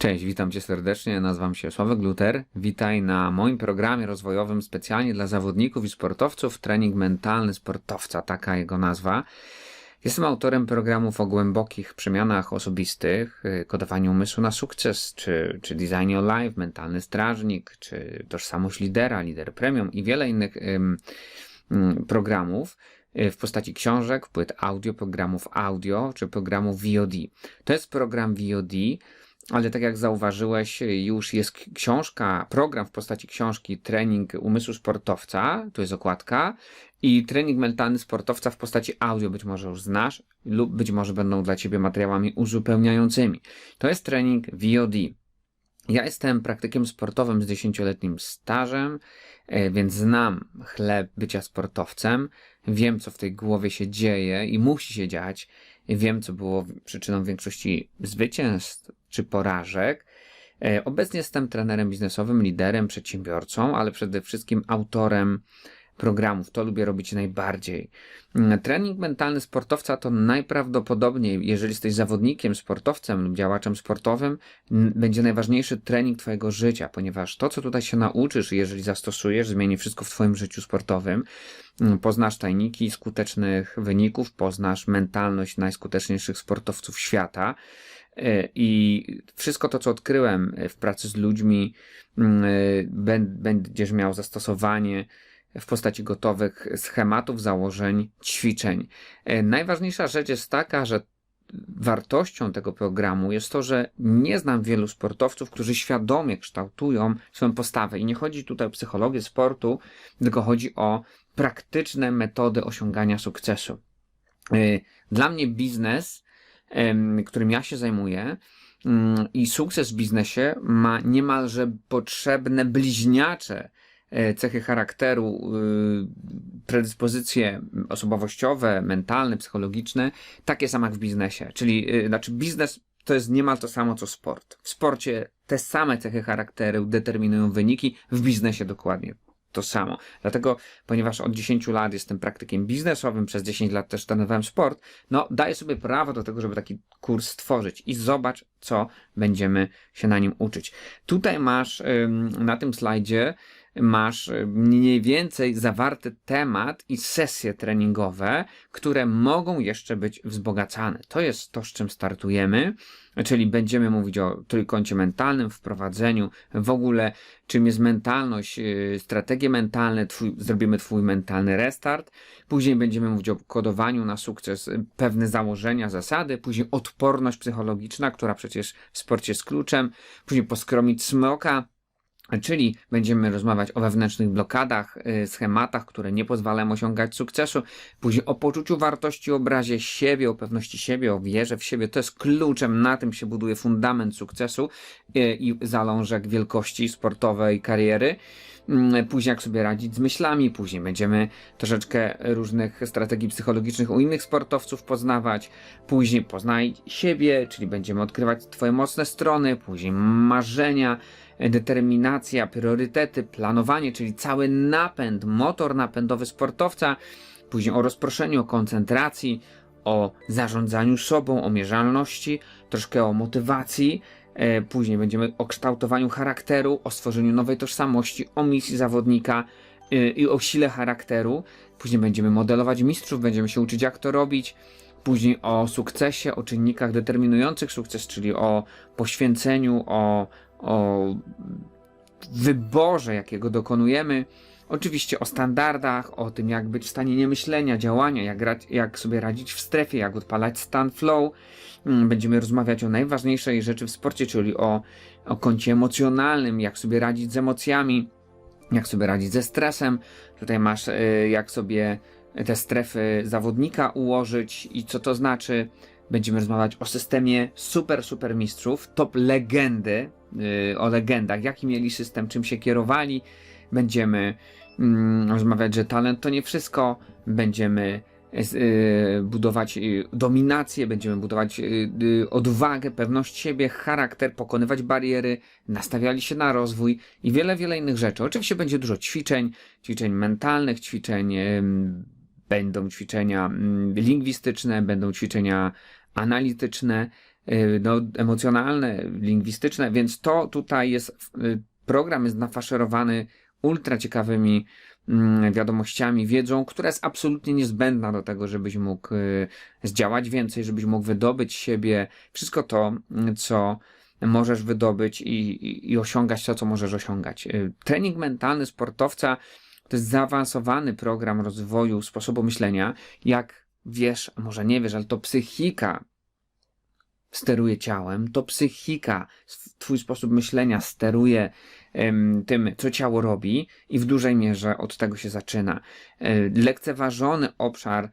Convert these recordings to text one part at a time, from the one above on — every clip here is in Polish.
Cześć, witam cię serdecznie. Nazywam się Sławek Luter. Witaj na moim programie rozwojowym specjalnie dla zawodników i sportowców Trening mentalny sportowca, taka jego nazwa. Jestem autorem programów o głębokich przemianach osobistych, y, kodowaniu umysłu na sukces, czy, czy designie o life, mentalny strażnik, czy tożsamość lidera, lider premium i wiele innych ym, ym, programów y, w postaci książek, płyt audio, programów audio, czy programów VOD. To jest program VOD, ale tak jak zauważyłeś, już jest książka, program w postaci książki Trening umysłu sportowca, to jest okładka, i trening mentalny sportowca w postaci audio być może już znasz, lub być może będą dla Ciebie materiałami uzupełniającymi. To jest trening VOD. Ja jestem praktykiem sportowym z 10-letnim stażem, e, więc znam chleb bycia sportowcem, wiem co w tej głowie się dzieje i musi się dziać, wiem co było przyczyną większości zwycięstw czy porażek. E, obecnie jestem trenerem biznesowym, liderem, przedsiębiorcą, ale przede wszystkim autorem programów. To lubię robić najbardziej. Mm, trening mentalny sportowca to najprawdopodobniej, jeżeli jesteś zawodnikiem, sportowcem lub działaczem sportowym, będzie najważniejszy trening Twojego życia, ponieważ to, co tutaj się nauczysz, jeżeli zastosujesz, zmieni wszystko w Twoim życiu sportowym. Mm, poznasz tajniki skutecznych wyników, poznasz mentalność najskuteczniejszych sportowców świata. E, I wszystko to, co odkryłem w pracy z ludźmi, mm, e, będziesz miał zastosowanie w postaci gotowych schematów, założeń, ćwiczeń. E, najważniejsza rzecz jest taka, że wartością tego programu jest to, że nie znam wielu sportowców, którzy świadomie kształtują swoją postawę. I nie chodzi tutaj o psychologię sportu, tylko chodzi o praktyczne metody osiągania sukcesu. Dla mnie biznes którym ja się zajmuję, mm, i sukces w biznesie ma niemalże potrzebne bliźniacze e, cechy charakteru, y, predyspozycje osobowościowe, mentalne, psychologiczne, takie same jak w biznesie. Czyli, y, znaczy, biznes to jest niemal to samo co sport. W sporcie te same cechy charakteru determinują wyniki, w biznesie dokładnie to samo. Dlatego, ponieważ od 10 lat jestem praktykiem biznesowym, przez 10 lat też trenowałem sport, no daję sobie prawo do tego, żeby taki kurs stworzyć i zobacz, co będziemy się na nim uczyć. Tutaj masz na tym slajdzie masz y, mniej więcej zawarty temat i sesje treningowe, które mogą jeszcze być wzbogacane. To jest to, z czym startujemy, czyli będziemy mówić o trójkącie mentalnym, wprowadzeniu, w ogóle czym jest mentalność, y, strategie mentalne, twój, zrobimy twój mentalny restart, później będziemy mówić o kodowaniu na sukces, y, pewne założenia, zasady, później odporność psychologiczna, która przecież w sporcie jest kluczem, później poskromić smoka, Czyli będziemy rozmawiać o wewnętrznych blokadach, y, schematach, które nie pozwalają osiągać sukcesu, później o poczuciu wartości, obrazie siebie, o pewności siebie, o wierze w siebie. To jest kluczem, na tym się buduje fundament sukcesu y, i zalążek wielkości sportowej kariery. Mm, później jak sobie radzić z myślami, później będziemy troszeczkę różnych strategii psychologicznych u innych sportowców poznawać, później poznaj siebie, czyli będziemy odkrywać Twoje mocne strony, później marzenia, determinacja, priorytety, planowanie, czyli cały napęd, motor napędowy sportowca, później o rozproszeniu, o koncentracji, o zarządzaniu sobą, o mierzalności, troszkę o motywacji. E, później będziemy o kształtowaniu charakteru, o stworzeniu nowej tożsamości, o misji zawodnika e, i o sile charakteru. Później będziemy modelować mistrzów, będziemy się uczyć, jak to robić. Później o sukcesie, o czynnikach determinujących sukces, czyli o poświęceniu, o, o wyborze, jakiego dokonujemy. Oczywiście o standardach, o tym, jak być w stanie niemyślenia, działania, jak, jak sobie radzić w strefie, jak odpalać stan flow. Mm, będziemy rozmawiać o najważniejszej rzeczy w sporcie, czyli o, o kącie emocjonalnym, jak sobie radzić z emocjami, jak sobie radzić ze stresem. Tutaj masz, y, jak sobie te strefy zawodnika ułożyć i co to znaczy. Będziemy rozmawiać o systemie super, super mistrzów, top legendy, yy, o legendach, jaki mieli system, czym się kierowali. Będziemy yy, rozmawiać, że talent to nie wszystko. Będziemy budować y, dominację, będziemy budować y, y, odwagę, pewność siebie, charakter, pokonywać bariery, nastawiali się na rozwój i wiele, wiele innych rzeczy. Oczywiście będzie dużo ćwiczeń, ćwiczeń mentalnych, ćwiczeń będą ćwiczenia mm, lingwistyczne, będą ćwiczenia analityczne, y, no, emocjonalne, lingwistyczne, więc to tutaj jest, y, program jest nafaszerowany ultra ciekawymi mm, wiadomościami, wiedzą, która jest absolutnie niezbędna do tego, żebyś mógł y, zdziałać więcej, żebyś mógł wydobyć siebie wszystko to, co możesz wydobyć i, i, i osiągać to, co możesz osiągać. Trening mentalny sportowca to jest zaawansowany program rozwoju sposobu myślenia. Jak wiesz, a może nie wiesz, ale to psychika steruje ciałem, to psychika, twój sposób myślenia steruje tym, co ciało robi i w dużej mierze od tego się zaczyna. E, Lekceważony obszar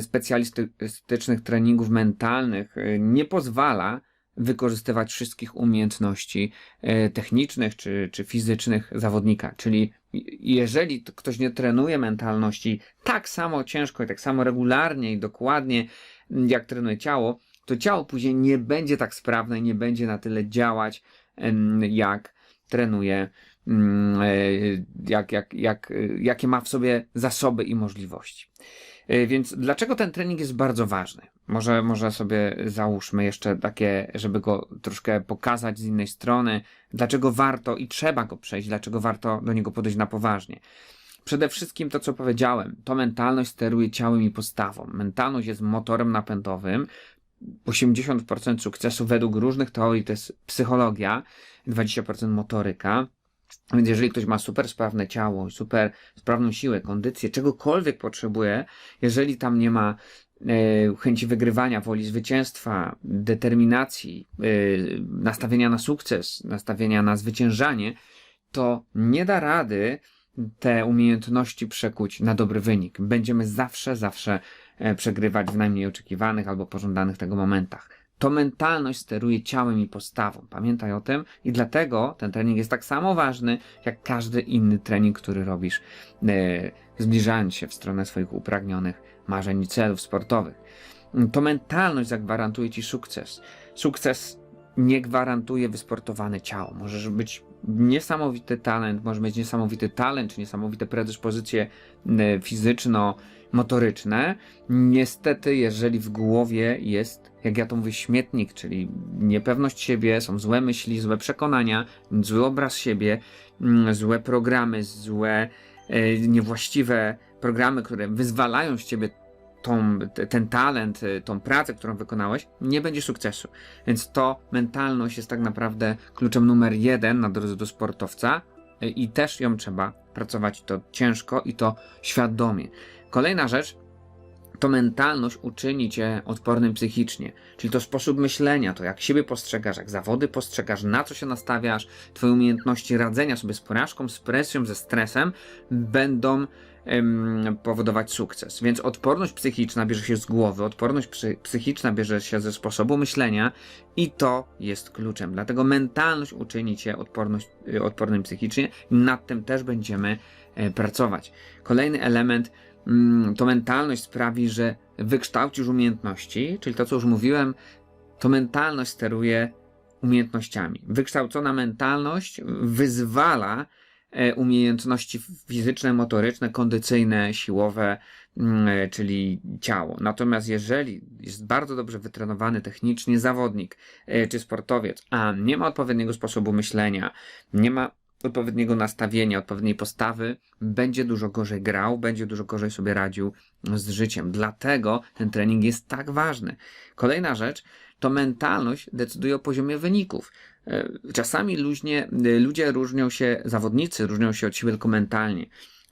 specjalistycznych treningów mentalnych e, nie pozwala wykorzystywać wszystkich umiejętności e, technicznych czy, czy fizycznych zawodnika. Czyli jeżeli ktoś nie trenuje mentalności tak samo ciężko i tak samo regularnie i dokładnie, m, jak trenuje ciało, to ciało później nie będzie tak sprawne nie będzie na tyle działać, jak trenuje, mm, jak, jak, jak, e, jakie ma w sobie zasoby i możliwości. E, Więc dlaczego ten trening jest bardzo ważny? Może, może sobie załóżmy jeszcze takie, żeby go troszkę pokazać z innej strony, dlaczego warto i trzeba go przejść, dlaczego warto do niego podejść na poważnie. Przede wszystkim to, co powiedziałem, to mentalność steruje ciałem i postawą. Mentalność jest motorem napędowym. 80% sukcesu według różnych teorii to jest psychologia, 20% motoryka. Więc jeżeli ktoś ma super sprawne ciało, super sprawną siłę, kondycję, czegokolwiek potrzebuje, jeżeli tam nie ma e, chęci wygrywania, woli zwycięstwa, determinacji, e, nastawienia na sukces, nastawienia na zwyciężanie, to nie da rady te umiejętności przekuć na dobry wynik. Będziemy zawsze, zawsze e, przegrywać w najmniej oczekiwanych albo pożądanych tego momentach. To mentalność steruje ciałem i postawą. Pamiętaj o tym i dlatego ten trening jest tak samo ważny jak każdy inny trening, który robisz, e, zbliżając się w stronę swoich upragnionych marzeń i celów sportowych. To mentalność zagwarantuje ci sukces. Sukces nie gwarantuje wysportowane ciało. Możesz być niesamowity talent, możesz mieć niesamowity talent, czy niesamowite predyspozycje e, fizyczno-motoryczne. Niestety, jeżeli w głowie jest, jak ja to mówię, śmietnik, czyli niepewność siebie, są złe myśli, złe przekonania, zły obraz siebie, mm, złe programy, złe, e, niewłaściwe programy, które wyzwalają z ciebie tą, te- ten talent, y, tą pracę, którą wykonałeś, nie będzie sukcesu. Więc to mentalność jest tak naprawdę kluczem numer jeden na drodze do sportowca y, i też ją trzeba pracować to ciężko i to świadomie. Kolejna rzecz, to mentalność uczyni cię odpornym psychicznie, czyli to sposób myślenia, to jak siebie postrzegasz, jak zawody postrzegasz, na co się nastawiasz, twoje umiejętności radzenia sobie z porażką, z presją, ze stresem będą em, powodować sukces. Więc odporność psychiczna bierze się z głowy, odporność psy- psychiczna bierze się ze sposobu myślenia i to jest kluczem. Dlatego mentalność uczyni cię odporność, y, odpornym psychicznie i nad tym też będziemy e, pracować. Kolejny element to mentalność sprawi, że wykształcisz umiejętności, czyli to, co już mówiłem, to mentalność steruje umiejętnościami. Wykształcona mentalność wyzwala e, umiejętności fizyczne, motoryczne, kondycyjne, siłowe, mm, e, czyli ciało. Natomiast jeżeli jest bardzo dobrze wytrenowany technicznie zawodnik e, czy sportowiec, a nie ma odpowiedniego sposobu myślenia, nie ma odpowiedniego nastawienia, odpowiedniej postawy, będzie dużo gorzej grał, będzie dużo gorzej sobie radził z życiem. Dlatego ten trening jest tak ważny. Kolejna rzecz to mentalność decyduje o poziomie wyników. E, Czasami luźnie, e, ludzie różnią się, zawodnicy różnią się od siebie tylko mentalnie.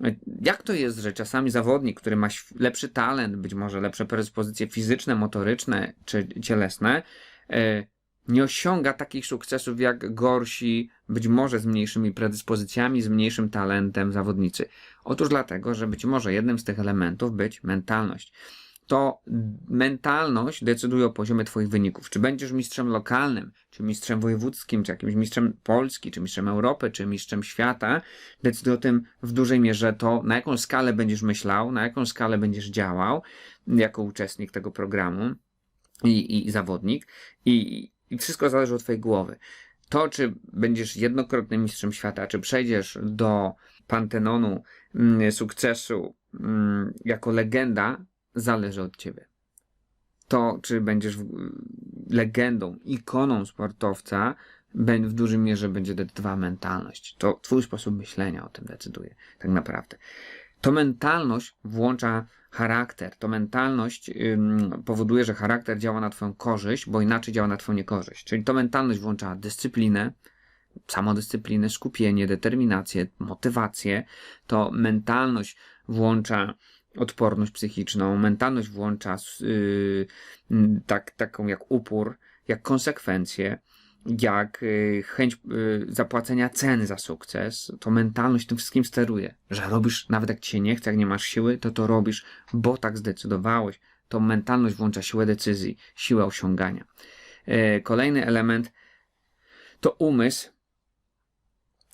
E, Jak to jest, że czasami zawodnik, który ma lepszy talent, być może lepsze predyspozycje fizyczne, motoryczne czy cielesne, nie osiąga takich sukcesów jak gorsi, być może z mniejszymi predyspozycjami, z mniejszym talentem zawodnicy? Otóż dlatego, że być może jednym z tych elementów być mentalność. To mentalność decyduje o poziomie Twoich wyników. Czy będziesz mistrzem lokalnym, czy mistrzem wojewódzkim, czy jakimś mistrzem Polski, czy mistrzem Europy, czy mistrzem świata, decyduje o tym w dużej mierze to, na jaką skalę będziesz myślał, na jaką skalę będziesz działał jako uczestnik tego programu i, i zawodnik. I, I wszystko zależy od Twojej głowy. To, czy będziesz jednokrotnym mistrzem świata, czy przejdziesz do pantenonu mm, sukcesu mm, jako legenda, zależy od Ciebie. to, czy będziesz legendą, ikoną sportowca, w dużej mierze będzie decydowała mentalność. To twój sposób myślenia o tym decyduje, tak naprawdę. To mentalność włącza charakter. To mentalność powoduje, że charakter działa na twoją korzyść, bo inaczej działa na twoją niekorzyść. Czyli to mentalność włącza dyscyplinę, samodyscyplinę, skupienie, determinację, motywację. To mentalność włącza odporność psychiczną, mentalność włącza yy, tak, taką jak upór, jak konsekwencje, jak y, chęć y, zapłacenia ceny za sukces, to mentalność tym wszystkim steruje. Że robisz, nawet jak ci się nie chce, jak nie masz siły, to to robisz, bo tak zdecydowałeś. To mentalność włącza siłę decyzji, siłę osiągania. E, Kolejny element to umysł.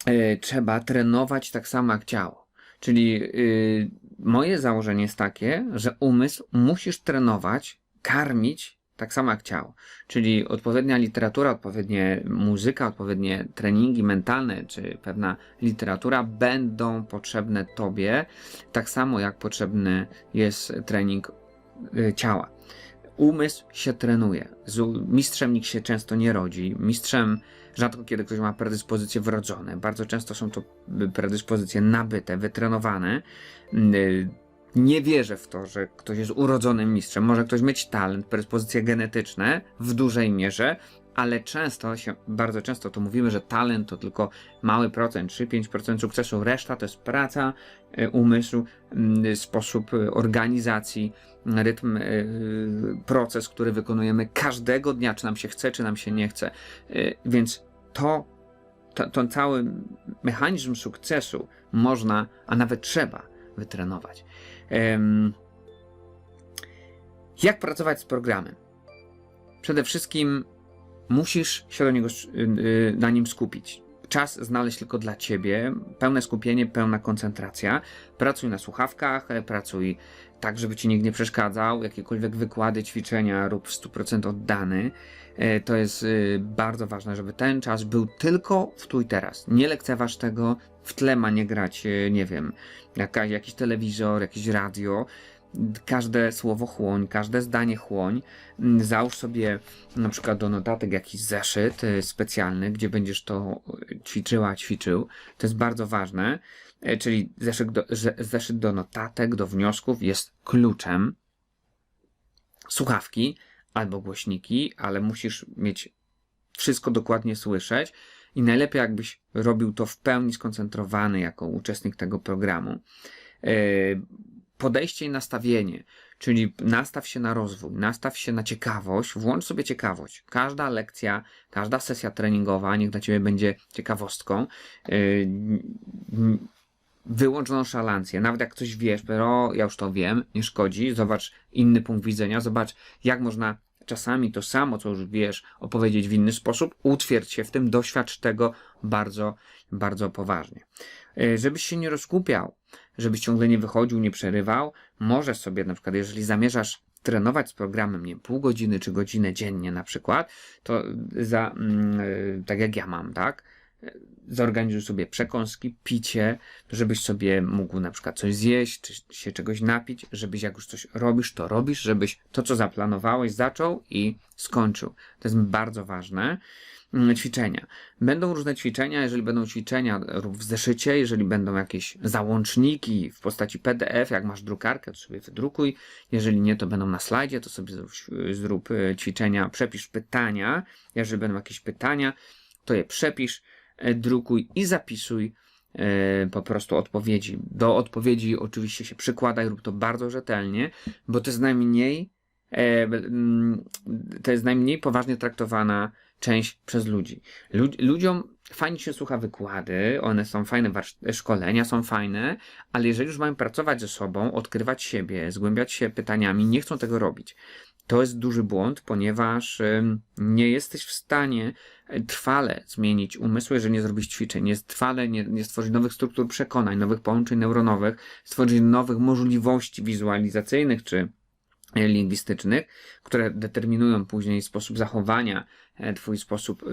E, Trzeba trenować tak samo jak ciało. Czyli y, moje założenie jest takie, że umysł musisz trenować, karmić tak samo jak ciało. Czyli odpowiednia literatura, odpowiednie muzyka, odpowiednie treningi mentalne, czy pewna literatura będą potrzebne tobie, tak samo jak potrzebny jest trening y, ciała. Umysł się trenuje. Mistrzem nikt się często nie rodzi. Mistrzem rzadko kiedy ktoś ma predyspozycje wrodzone. Bardzo często są to y, predyspozycje nabyte, wytrenowane. Nie wierzę w to, że ktoś jest urodzonym mistrzem. Może ktoś mieć talent, predyspozycje genetyczne w dużej mierze, ale często się, bardzo często to mówimy, że talent to tylko mały procent, 3-5% sukcesu, reszta to jest praca y, umysłu, y, sposób y, organizacji, rytm, y, proces, który wykonujemy każdego dnia, czy nam się chce, czy nam się nie chce. Więc to, to, ten cały mechanizm sukcesu można, a nawet trzeba wytrenować. Jak pracować z programem? Przede wszystkim musisz się do niego, y, y, na nim skupić. Czas znaleźć tylko dla ciebie, pełne skupienie, pełna koncentracja. Pracuj na słuchawkach, e, pracuj tak, żeby ci nikt nie przeszkadzał. Jakiekolwiek wykłady, ćwiczenia rób w 100% oddany. E, To jest y, bardzo ważne, żeby ten czas był tylko w tu i teraz. Nie lekceważ tego, w tle ma nie grać, e, nie wiem, jaka, jakiś telewizor, jakieś radio. Każde słowo chłoń, każde zdanie chłoń. Mm, Załóż sobie na przykład do notatek jakiś zeszyt y, specjalny, gdzie będziesz to ćwiczyła, ćwiczył. To jest bardzo ważne. E, Czyli zeszyt do, zeszyt do notatek, do wniosków jest kluczem. Słuchawki albo głośniki, ale musisz mieć wszystko dokładnie słyszeć. I najlepiej, jakbyś robił to w pełni skoncentrowany jako uczestnik tego programu. Podejście i nastawienie, czyli nastaw się na rozwój, nastaw się na ciekawość, włącz sobie ciekawość. Każda lekcja, każda sesja treningowa niech dla ciebie będzie ciekawostką. N- Wyłącz nonszalancję. Nawet jak coś wiesz, powiesz, o, ja już to wiem, nie szkodzi. Zobacz inny punkt widzenia, zobacz, jak można czasami to samo, co już wiesz, opowiedzieć w inny sposób. Utwierdź się w tym, doświadcz tego bardzo, bardzo poważnie. E, Żebyś się nie rozkupiał, żebyś ciągle nie wychodził, nie przerywał, możesz sobie na przykład, jeżeli zamierzasz trenować z programem, nie pół godziny czy godzinę dziennie na przykład, to za, e, tak jak ja mam, tak? Zorganizuj sobie przekąski, picie, żebyś sobie mógł na przykład coś zjeść, czy się czegoś napić, żebyś jak już coś robisz, to robisz, żebyś to, co zaplanowałeś, zaczął i skończył. To jest bardzo ważne. Mm, Ćwiczenia. Będą różne ćwiczenia, jeżeli będą ćwiczenia w zeszycie, jeżeli będą jakieś załączniki w postaci PDF, jak masz drukarkę, to sobie wydrukuj. Jeżeli nie, to będą na slajdzie, to sobie zrób, zrób e, ćwiczenia, przepisz pytania. Jeżeli będą jakieś pytania, to je przepisz, e, drukuj i zapisuj e, po prostu odpowiedzi. Do odpowiedzi oczywiście się przykładaj, rób to bardzo rzetelnie, bo to jest najmniej mm, to jest najmniej poważnie traktowana część przez ludzi. Lud- ludziom fajnie się słucha wykłady, one są fajne, szkolenia są fajne, ale jeżeli już mają pracować ze sobą, odkrywać siebie, zgłębiać się pytaniami, nie chcą tego robić. To jest duży błąd, ponieważ nie jesteś w stanie e, trwale zmienić umysłu, jeżeli nie zrobisz ćwiczeń, nie trwale nie, nie stworzyć nowych struktur przekonań, nowych połączeń neuronowych, stworzyć nowych możliwości wizualizacyjnych czy lingwistycznych, które determinują później sposób zachowania, e, twój sposób,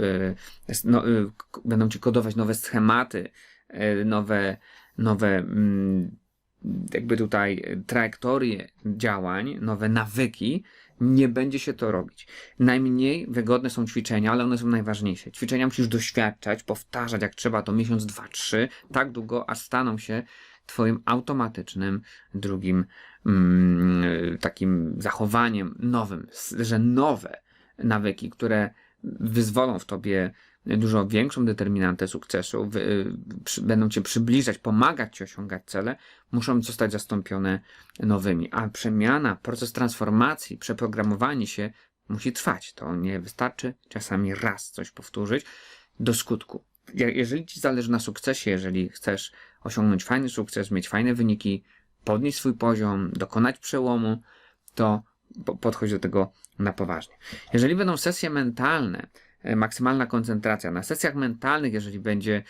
e, no, e, będą ci kodować nowe schematy, nowe, nowe mm, jakby tutaj trajektorie działań, nowe nawyki nie będzie się to robić. Najmniej wygodne są ćwiczenia, ale one są najważniejsze. Ćwiczenia musisz doświadczać, powtarzać jak trzeba to miesiąc, dwa, trzy, tak długo, aż staną się Twoim automatycznym drugim takim zachowaniem nowym, że nowe nawyki, które wyzwolą w Tobie dużo większą determinantę sukcesu, będą Cię przybliżać, pomagać Ci osiągać cele, muszą zostać zastąpione nowymi. A przemiana, proces transformacji, przeprogramowanie się musi trwać. To nie wystarczy czasami raz coś powtórzyć do skutku. Je- Jeżeli Ci zależy na sukcesie, jeżeli chcesz osiągnąć fajny sukces, mieć fajne wyniki, podnieść swój poziom, dokonać przełomu, to po- podchodź do tego na poważnie. Jeżeli będą sesje mentalne, e, maksymalna koncentracja. Na sesjach mentalnych, jeżeli będzie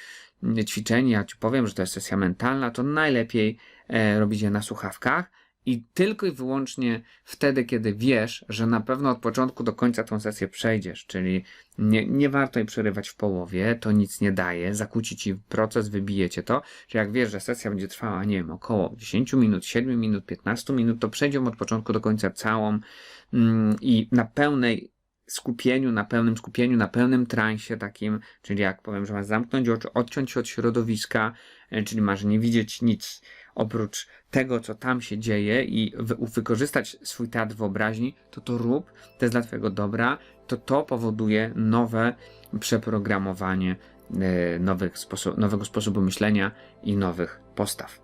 mm, ćwiczenie, ja Ci powiem, że to jest sesja mentalna, to najlepiej e, robić je na słuchawkach i tylko i wyłącznie wtedy, kiedy wiesz, że na pewno od początku do końca tą sesję przejdziesz, czyli nie, nie warto jej przerywać w połowie, to nic nie daje, zakłóci Ci proces, wybije Cię to, że jak wiesz, że sesja będzie trwała, nie wiem, około 10 minut, 7 minut, 15 minut, to przejdziemy od początku do końca całą mm, i na pełnej skupieniu, na pełnym skupieniu, na pełnym transie takim, czyli jak powiem, że masz zamknąć oczy, odciąć się od środowiska, e, czyli masz nie widzieć nic oprócz tego, co tam się dzieje i wy, wykorzystać swój teatr wyobraźni, to to rób, to jest dla Twojego dobra, to to powoduje nowe przeprogramowanie e, nowych sposo- nowego sposobu myślenia i nowych postaw.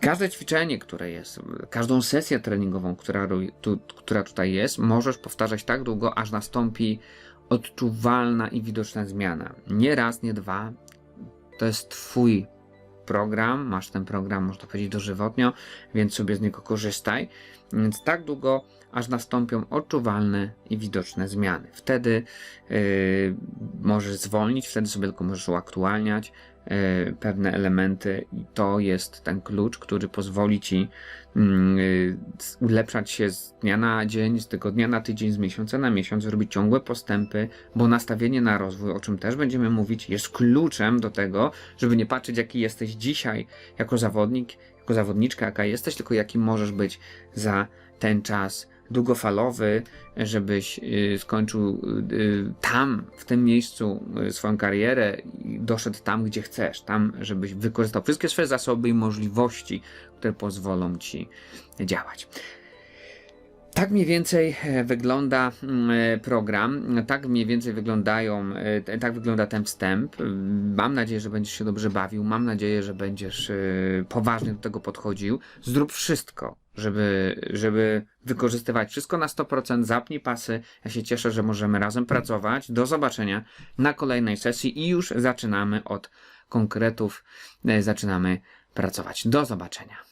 Każde ćwiczenie, które jest, każdą sesję treningową, która, tu, która tutaj jest, możesz powtarzać tak długo, aż nastąpi odczuwalna i widoczna zmiana. Nie raz, nie dwa. To jest Twój program, masz ten program, można powiedzieć, dożywotnio, więc sobie z niego korzystaj. Więc tak długo, aż nastąpią odczuwalne i widoczne zmiany. Wtedy yy, możesz zwolnić, wtedy sobie tylko możesz uaktualniać yy, pewne elementy i to jest ten klucz, który pozwoli ci yy, ulepszać się z dnia na dzień, z tygodnia na tydzień, z miesiąca na miesiąc, robić ciągłe postępy, bo nastawienie na rozwój, o czym też będziemy mówić, jest kluczem do tego, żeby nie patrzeć, jaki jesteś dzisiaj jako zawodnik, jako zawodniczka, jaka jesteś, tylko jaki możesz być za ten czas długofalowy, żebyś y, skończył y, tam, w tym miejscu y, swoją karierę i doszedł tam, gdzie chcesz, tam, żebyś wykorzystał wszystkie swoje zasoby i możliwości, które pozwolą ci działać. Tak mniej więcej e, wygląda mm, e, program, tak mniej więcej wyglądają, e, tak wygląda ten wstęp. Mam nadzieję, że będziesz się dobrze bawił, mam nadzieję, że będziesz poważnie do tego podchodził. Zrób wszystko, żeby, żeby wykorzystywać wszystko na 100%, zapnij pasy. Ja się cieszę, że możemy razem pracować. Do zobaczenia na kolejnej sesji i już zaczynamy od konkretów, e, zaczynamy pracować. Do zobaczenia.